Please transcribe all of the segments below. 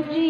সবজি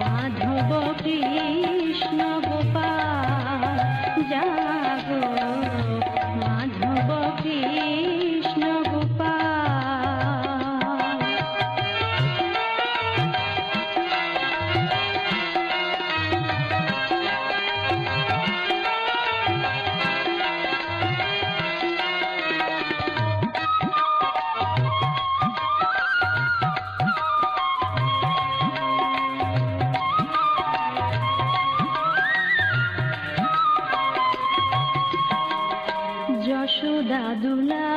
মাধব কৃষ্ণ গোপাল জাগো। খেলাধুলা